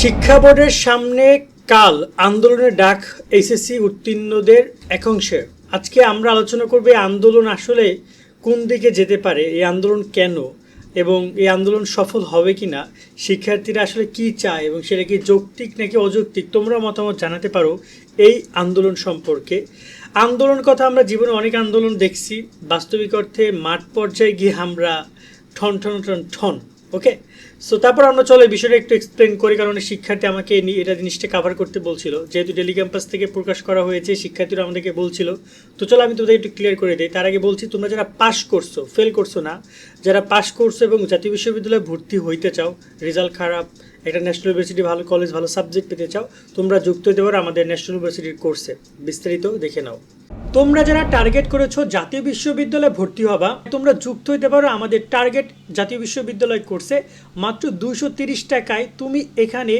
শিক্ষা বোর্ডের সামনে কাল আন্দোলনের ডাক এসএসসি উত্তীর্ণদের একাংশের আজকে আমরা আলোচনা করব এই আন্দোলন আসলে কোন দিকে যেতে পারে, এই আন্দোলন কেন এবং এই আন্দোলন সফল হবে কি না শিক্ষার্থীরা আসলে কি চায় এবং সেটা কি যৌক্তিক নাকি অযৌক্তিক, তোমরা মতামত জানাতে পারো এই আন্দোলন সম্পর্কে। আন্দোলন কথা আমরা জীবনে অনেক আন্দোলন দেখছি, বাস্তবিক অর্থে মাঠ পর্যায়ে গিয়ে আমরা ঠন ঠন ঠন ঠন ওকে সো তারপর আমরা চলো বিষয়টা একটু এক্সপ্লেন করি, কারণ শিক্ষার্থী আমাকে এটা জিনিসটা কাভার করতে বলছিল। যেহেতু ডেলি ক্যাম্পাস থেকে প্রকাশ করা হয়েছে, শিক্ষার্থীরা আমাদেরকে বলছিল। তো চলো আমি তোমাদের একটু ক্লিয়ার করে দিই। তার আগে বলছি, তোমরা যারা পাস করছ ফেল করছ না, যারা পাস করছ এবং জাতীয় বিশ্ববিদ্যালয়ে ভর্তি হইতে চাও রেজাল্ট খারাপ, একটা ন্যাশনাল ইউনিভার্সিটি ভালো কলেজ ভালো সাবজেক্ট পেতে চাও, তোমরা যুক্ত হতে পারো আমাদের ন্যাশনাল ইউনিভার্সিটির কোর্সে বিস্তারিত দেখে নাও। তোমরা যারা টার্গেট করেছ জাতীয় বিশ্ববিদ্যালয়ে ভর্তি হবা, তোমরা যুক্ত হতে পারো আমাদের টার্গেট জাতীয় বিশ্ববিদ্যালয় কোর্সে মাত্র দুশো তিরিশ টাকায় তুমি এখানে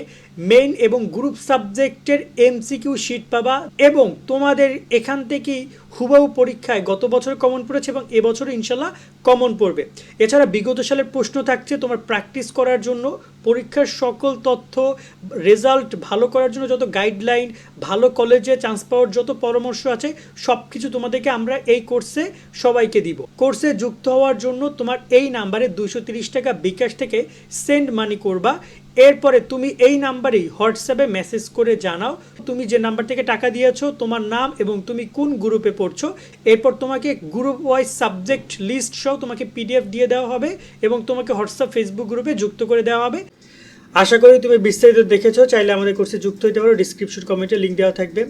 মেইন এবং গ্রুপ সাবজেক্টের এমসিকিউ শিট পাবা এবং তোমাদের এখান থেকেই হুবাহু পরীক্ষায় গত বছর কমন পড়েছে এবং এবছরও ইনশাল্লাহ কমন পড়বে। এছাড়া বিগত সালের প্রশ্ন থাকছে তোমার প্র্যাকটিস করার জন্য, পরীক্ষার সকল তথ্য রেজাল্ট ভালো করার জন্য যত গাইডলাইন ভালো কলেজে চান্স পাওয়ার যত পরামর্শ আছে সব কিছু তোমাদেরকে আমরা এই কোর্সে সবাইকে দিব। কোর্সে যুক্ত হওয়ার জন্য তোমার এই নাম্বারে দুশো টাকা বিকাশ থেকে সেন্ড মানি করবা। এরপরে তুমি এই নাম্বারেই হোয়াটসঅ্যাপে মেসেজ করে জানাও, তুমি যে নাম্বার থেকে টাকা দিয়েছ, তোমার নাম এবং তুমি কোন গ্রুপে পড়ছো। এরপর তোমাকে গ্রুপ ওয়াইজ সাবজেক্ট লিস্ট সহ তোমাকে পিডিএফ দিয়ে দেওয়া হবে এবং তোমাকে হোয়াটসঅ্যাপ ফেসবুক গ্রুপে যুক্ত করে দেওয়া হবে। আশা করি তুমি বিস্তারিত দেখেছ, চাইলে আমাদের কোর্সে যুক্ত হতে পারো ডিসক্রিপশন কমেন্টে লিঙ্ক দেওয়া থাকবে।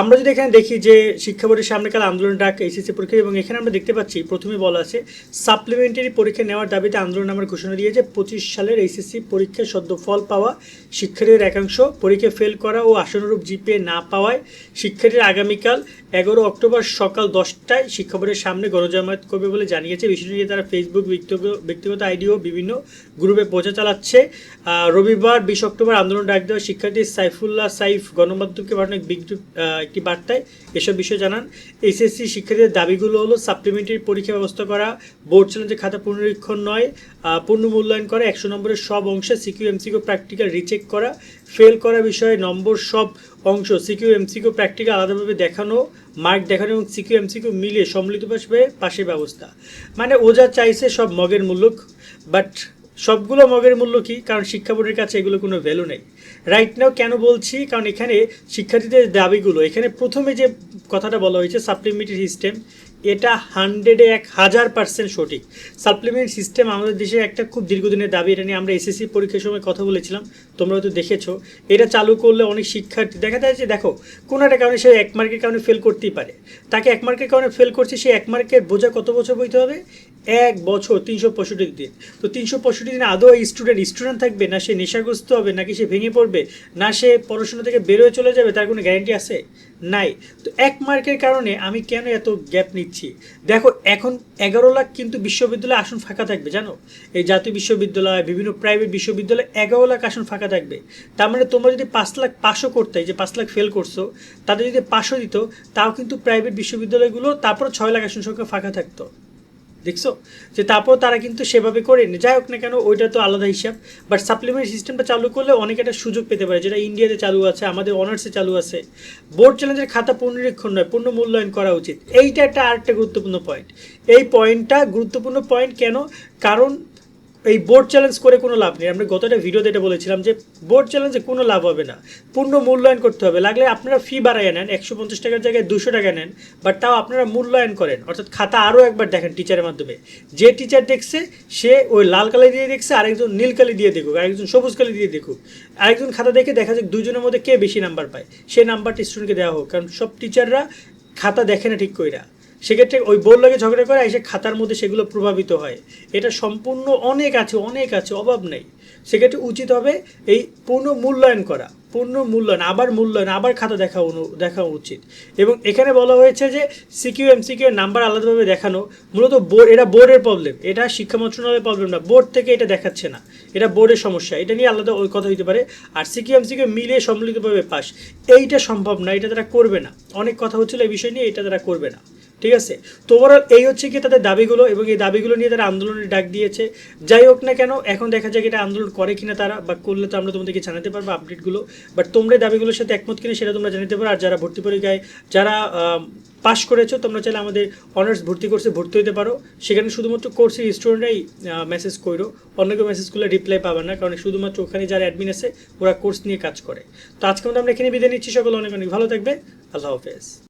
আমরা যদি এখানে দেখি যে শিক্ষা বোর্ডের সামনেকাল আন্দোলন ডাক এইচএসসি পরীক্ষা, এবং এখানে আমরা দেখতে পাচ্ছি, প্রথমে বলা আছে সাপ্লিমেন্টারি পরীক্ষা নেওয়ার দাবিতে আন্দোলন আমার ঘোষণা দিয়েছে, পঁচিশ সালের এইচএসসি পরীক্ষায় সদ্য ফল পাওয়া শিক্ষার্থীদের একাংশ। পরীক্ষা ফেল করা ও আশানুরূপ জিপিএ না পাওয়ায় শিক্ষার্থীরা আগামীকাল এগারো অক্টোবর সকাল দশটায় শিক্ষা বোর্ডের সামনে গণজামায়াত করবে বলে জানিয়েছে। বিষয়টি নিয়ে তারা ফেসবুক ব্যক্তিগত আইডি ও বিভিন্ন গ্রুপে প্রচার চালাচ্ছে। রবিবার, বিশ অক্টোবর আন্দোলন ডাক দেওয়া শিক্ষার্থী সাইফুল্লাহ সাইফ গণমাধ্যমকে পাঠানো এক বিজ্ঞ- একটি বার্তায় এসব বিষয়ে জানান। এসএসসি শিক্ষার্থীদের দাবিগুলো হলো, সাপ্লিমেন্টারি পরীক্ষা ব্যবস্থা করা, বোর্ড চ্যালেঞ্জের খাতা পুনরীক্ষণ নয় পূর্ণ মূল্যায়ন করা, একশো নম্বরের সব অংশে সিকিউ এমসিকিউ প্র্যাকটিক্যাল রিচেক করা, ফেল করা বিষয়ে নম্বর সব অংশ সিকিউ এমসিকিউ প্র্যাকটিক্যাল আলাদাভাবে দেখানো, মার্ক দেখানো এবং সিকিউ এমসিকিউ মিলিয়ে সম্মিলিতভাবে পাশের ব্যবস্থা। মানে ও যা চাইছে সব মগের মূল্য বাট সবগুলো মগের মূল্য কি? কারণ শিক্ষা বোর্ডের কাছে এগুলো কোনো ভ্যালু নেই। রাইট নাও কেন বলছি? কারণ এখানে শিক্ষার্থীদের দাবিগুলো, এখানে প্রথমে যে কথাটা বলা হয়েছে সাপ্লিমেন্টারি সিস্টেম এটা হান্ড্রেডে এক হাজার পার্সেন্ট সঠিক। সাপ্লিমেন্ট সিস্টেম আমাদের দেশে একটা খুব দীর্ঘদিনের দাবি, এটা নিয়ে আমরা এসএসসি পরীক্ষার সময় কথা বলেছিলাম, তোমরা হয়তো দেখেছ। এটা চালু করলে অনেক শিক্ষার্থী, দেখা যায় যে দেখো, কোনো একটা কারণে সে এক মার্কের কারণে ফেল করতেই পারে। তাকে এক মার্কের কারণে ফেল করছে, সে এক মার্কের বোঝা কত বছর বইতে হবে? এক বছর তিনশো পঁয়ষট্টি দিন। তো তিনশো পঁয়ষট্টি দিন আদৌ স্টুডেন্ট স্টুডেন্ট থাকবে? না সে নেশাগ্রস্ত হবে? নাকি সে ভেঙে পড়বে? না সে পড়াশোনা থেকে বেরোয় চলে যাবে? তার কোনো গ্যারান্টি আছে? নাই। তো এক মার্কের কারণে আমি কেন এত গ্যাপ নিচ্ছি? দেখো, এখন এগারো লাখ কিন্তু বিশ্ববিদ্যালয়ে আসন ফাঁকা থাকবে, জানো? এই জাতীয় বিশ্ববিদ্যালয়, বিভিন্ন প্রাইভেট বিশ্ববিদ্যালয়ে এগারো লাখ আসন ফাঁকা থাকবে। তার মানে তোমরা যদি পাঁচ লাখ পাশও করতে যে পাঁচ লাখ ফেল করছ, তাদের যদি পাশও দিত, তাও কিন্তু প্রাইভেট বিশ্ববিদ্যালয়গুলো তারপর ছয় লাখ আসন সংখ্যা ফাঁকা থাকতো। দেখছ? যে তারপর তারা কিন্তু সেভাবে করেনি। যাই হোক না কেন, ওইটা তো আলাদা হিসাব। বাট সাপ্লিমেন্ট সিস্টেমটা চালু করলে অনেক একটা সুযোগ পেতে পারে। যেটা ইন্ডিয়াতে চালু আছে, আমাদের অনার্সে চালু আছে। বোর্ড চ্যালেঞ্জের খাতা পুনরীক্ষণ নয়, পূর্ণ মূল্যায়ন করা উচিত। এইটা একটা আরেকটা গুরুত্বপূর্ণ পয়েন্ট এই পয়েন্টটা গুরুত্বপূর্ণ পয়েন্ট কেন? কারণ এই বোর্ড চ্যালেঞ্জ করে কোনো লাভ নেই। আমরা গত একটা ভিডিওতে এটা বলেছিলাম যে বোর্ড চ্যালেঞ্জে কোনো লাভ হবে না। পূর্ণ মূল্যায়ন করতে হবে। লাগলে আপনারা ফি বাড়াইয়া নেন, একশো পঞ্চাশ টাকার জায়গায় দুশো টাকা নেন বাট তাও আপনারা মূল্যায়ন করেন। অর্থাৎ খাতা আরও একবার দেখেন টিচারের মাধ্যমে। যে টিচার দেখছে, সে ওই লাল কালি দিয়ে দেখছে, আরেকজন নীল কালি দিয়ে দেখুক, আরেকজন সবুজ কালি দিয়ে দেখুক। আরেকজন খাতা দেখে দেখা যাক দুজনের মধ্যে কে বেশি নাম্বার পায়। সেই নাম্বারটি স্টুডেন্টকে দেওয়া হোক, কারণ সব টিচাররা খাতা দেখে না ঠিক কইরা। সেক্ষেত্রে ওই বোর্ড লাগে ঝগড়া করে এসে খাতার মধ্যে সেগুলো প্রভাবিত হয়। এটা সম্পূর্ণ অনেক আছে অনেক আছে, অভাব নেই। সেক্ষেত্রে উচিত হবে এই পূর্ণ মূল্যায়ন করা, পূর্ণ মূল্যায়ন, আবার মূল্যায়ন, আবার খাতা দেখা দেখা উচিত। এবং এখানে বলা হয়েছে যে সিকিউ, এমসিকিউ নাম্বার আলাদাভাবে দেখানো, মূলত বোর্ড এটা বোর্ডের প্রবলেম এটা শিক্ষা মন্ত্রণালয়ের প্রবলেম না বোর্ড থেকে এটা দেখাচ্ছে না। এটা বোর্ডের সমস্যা, এটা নিয়ে আলাদা ওই কথা হতে পারে। আর সিকিউ, এমসিকিউ মিলে সম্মিলিতভাবে পাস এইটা সম্ভব না, এটা তারা করবে না। অনেক কথা হচ্ছিল এই বিষয় নিয়ে, এটা তারা করবে না। ঠিক আছে? তো ওভারঅল এই হচ্ছে কি তাদের দাবিগুলো এবং এই দাবিগুলো নিয়ে তারা আন্দোলনের ডাক দিয়েছে। যাই হোক না কেন, এখন দেখা যায় এটা আন্দোলন করে কিনা তারা বা করলে তো আমরা তোমাদেরকে জানাতে পারব আপডেটগুলো বাট তোমরা দাবিগুলোর সাথে একমত কিনা সেটা তোমরা জানাতে পারো। আর যারা ভর্তি পরীক্ষায়, যারা পাশ করেছ, তোমরা চাইলে আমাদের অনার্স ভর্তি কোর্সে ভর্তি হতে পারো। সেখানে শুধুমাত্র কোর্সের স্টুডেন্টরাই মেসেজ করো অন্য কেউ মেসেজ করলে রিপ্লাই পাবে না। কারণ শুধুমাত্র ওখানে যারা অ্যাডমিন আছে, ওরা কোর্স নিয়ে কাজ করে। তো আজকে আমরা এখানে বিদায় নিচ্ছি। সকল অনেক অনেক ভালো থাকবে আল্লাহ হাফেজ।